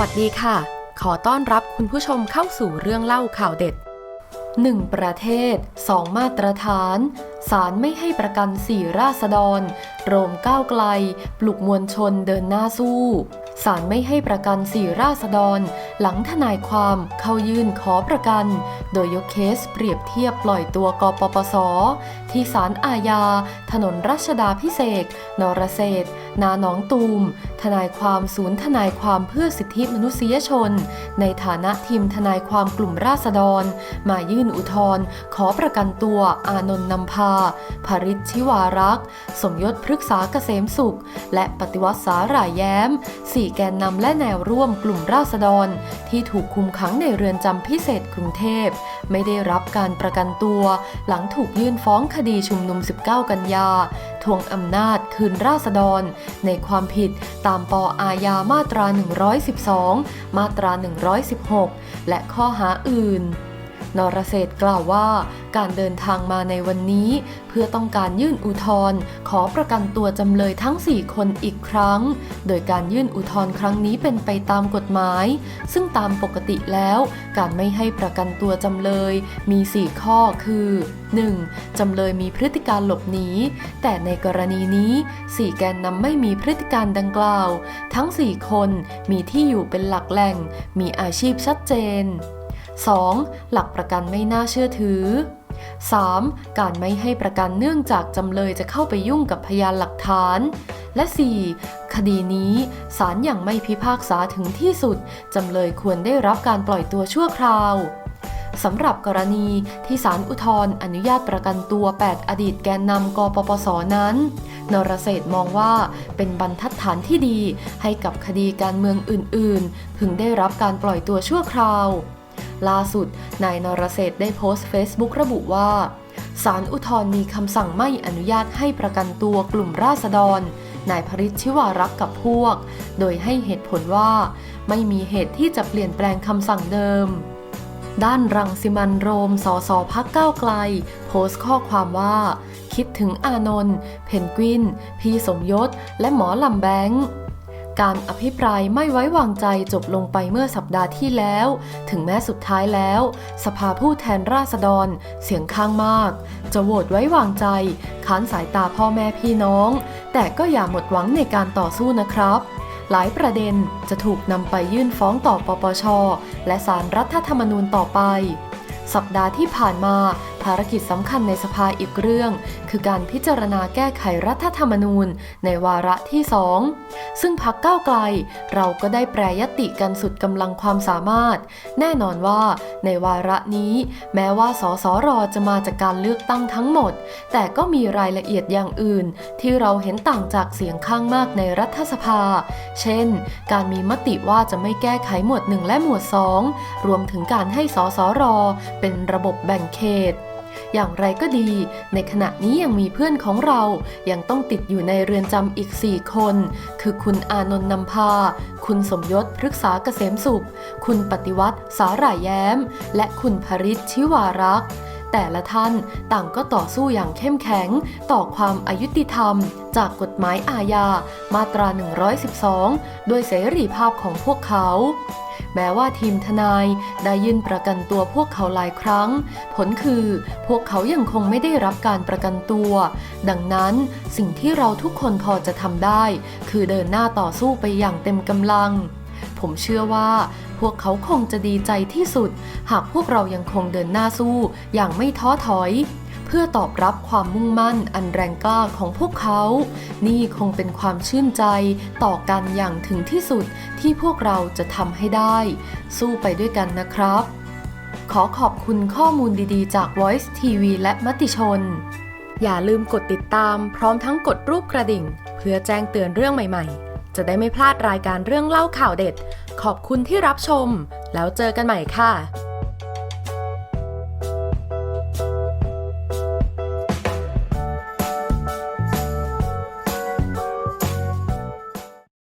วัสดีค่ะ ขอต้อนรับคุณผู้ชมเข้าสู่เรื่องเล่าข่าวเด็ด 1. ประเทศ 2 มาตรฐาน ศาลไม่ให้ประกันสี่ราษฎร โรมก้าวไกล ปลุกมวลชนเดินหน้าสู้ ศาลไม่ให้ประกันสี่ราษฎร หลังทนายความเข้ายื่นขอประกัน โดยยกเคสเปรียบเทียบปล่อยตัวกปปส ที่ศาลอาญา ถนนรัชดาพิเศษ นรเศรษฐ์นาหนองตูม ทนายความศูนย์ทนายความเพื่อสิทธิมนุษยชน ในฐานะทีมทนายความกลุ่มราษฎร มายื่นอุทธรณ์ขอประกันตัวอานนท์นำพาภริชชิวารักษ์ สมยศพฤกษาเกษมสุข และปฏิวัติสาหร่ายแย้มสี่แกนนำและแนวร่วมกลุ่มราษฎร ที่ถูกคุมขังในเรือนจำพิเศษกรุงเทพ ไม่ได้รับการประกันตัว หลังถูกยื่นฟ้องคดีชุมนุม 19 กันยา ทวงอำนาจคืนราษฎร ในความผิดตามปอาญามาตรา 112 มาตรา 116 และข้อหาอื่น นรเศรษฐ์กล่าวว่า การเดินทางมาในวันนี้ เพื่อต้องการยื่นอุทธรณ์ขอประกันตัวจำเลยทั้ง 4 คนอีกครั้ง โดยการยื่นอุทธรณ์ครั้งนี้เป็นไปตามกฎหมาย ซึ่งตามปกติแล้ว การไม่ให้ประกันตัวจำเลย มี 4 ข้อคือ 1. จำเลยมีพฤติการหลบหนี แต่ในกรณีนี้ 4 แกนนำไม่มีพฤติการดังกล่าว ทั้ง 4 คนมีที่อยู่เป็นหลักแหล่ง มีอาชีพชัดเจน 2. หลักประกันไม่น่าเชื่อถือ 3. การไม่ให้ประกันเนื่องจากจำเลยจะเข้าไปยุ่งกับพยานหลักฐาน และ 4. คดีนี้ศาลยังไม่พิพากษาถึงที่สุด จำเลยควรได้รับการปล่อยตัวชั่วคราวสำหรับกรณีที่ศาลอุทธรณ์อนุญาตประกันตัว 8 อดีตแกนนำกปปสนั้น นรเศรษฐมองว่าเป็นบรรทัดฐานที่ดีให้กับคดีการเมืองอื่น ๆ พึงได้รับการปล่อยตัวชั่วคราว ล่าสุดนายนรเศรษฐได้โพสต์ Facebook ระบุว่าศาลอุทธร์มีคำสั่งไม่อนุญาตให้ประกันตัวกลุ่มราษฎร นายพริชชิวารักษ์กับพวก โดยให้เหตุผลว่า ไม่มีเหตุที่จะเปลี่ยนแปลงคำสั่งเดิม ด้านรังสิมันโรม สสพักก้าวไกล โพสต์ข้อความว่า คิดถึงอานนท์ เพนกวิน พี่สมยศ และหมอลำแบงค์ การอภิปรายไม่ไว้วางใจจบลงไปเมื่อสัปดาห์ที่แล้ว ถึงแม้สุดท้ายแล้ว สภาผู้แทนราษฎร เสียงข้างมาก จะโหวตไว้วางใจค้านสายตาพ่อแม่พี่น้อง แต่ก็อย่าหมดหวังในการต่อสู้นะครับหลายประเด็นจะถูกนำไปยื่นฟ้องต่อปปช และสารรัฐธรรมนูญต่อไป สัปดาห์ที่ผ่านมา ภารกิจสำคัญในสภาอีกเรื่อง คือการพิจารณาแก้ไขรัฐธรรมนูญ ในวาระที่สองซึ่งพักก้าวไกล เราก็ได้แปรยติกันสุดกำลังความสามารถ แน่นอนว่าในวาระนี้ แม้ว่าสสรจะมาจากการเลือกตั้งทั้งหมด แต่ก็มีรายละเอียดอย่างอื่น ที่เราเห็นต่างจากเสียงข้างมากในรัฐสภา เช่น การมีมติว่าจะไม่แก้ไขหมวด 1 และหมวด 2 รวมถึงการให้สสรเป็นระบบแบ่งเขต อย่างไรก็ดี ในขณะนี้ยังมีเพื่อนของเรา ยังต้องติดอยู่ในเรือนจำอีก 4 คน คือคุณอานนท์นำพา คุณสมยศพฤกษาเกษมสุข คุณปฏิวัติสาหร่ายแย้ม และคุณภริชชิวารักษ์แต่ละท่านต่างก็ต่อสู้อย่างเข้มแข็ง ต่อความอายุติธรรม จากกฎหมายอาญามาตรา 112 ด้วยเสรีภาพของพวกเขา แม้ว่าทีมทนายได้ยื่นประกันตัวพวกเขาหลายครั้ง ผลคือพวกเขายังคงไม่ได้รับการประกันตัว ดังนั้นสิ่งที่เราทุกคนพอจะทำได้ คือเดินหน้าต่อสู้ไปอย่างเต็มกำลัง ผมเชื่อว่าพวกเขาคงจะดีใจที่สุด หากพวกเรายังคงเดินหน้าสู้อย่างไม่ท้อถอย พื่อตอบรับความมุ่งมั่นอันแรงกล้าของพวกเขา นี่คงเป็นความชื่นใจต่อกันอย่างถึงที่สุดที่พวกเราจะทำให้ได้ สู้ไปด้วยกันนะครับ ขอขอบคุณข้อมูลดีๆ จาก Voice TV และมติชน อย่าลืมกดติดตามพร้อมทั้งกดรูปกระดิ่ง เพื่อแจ้งเตือนเรื่องใหม่ๆจะได้ไม่พลาดรายการเรื่องเล่าข่าวเด็ด ขอบคุณที่รับชม แล้วเจอกันใหม่ค่ะ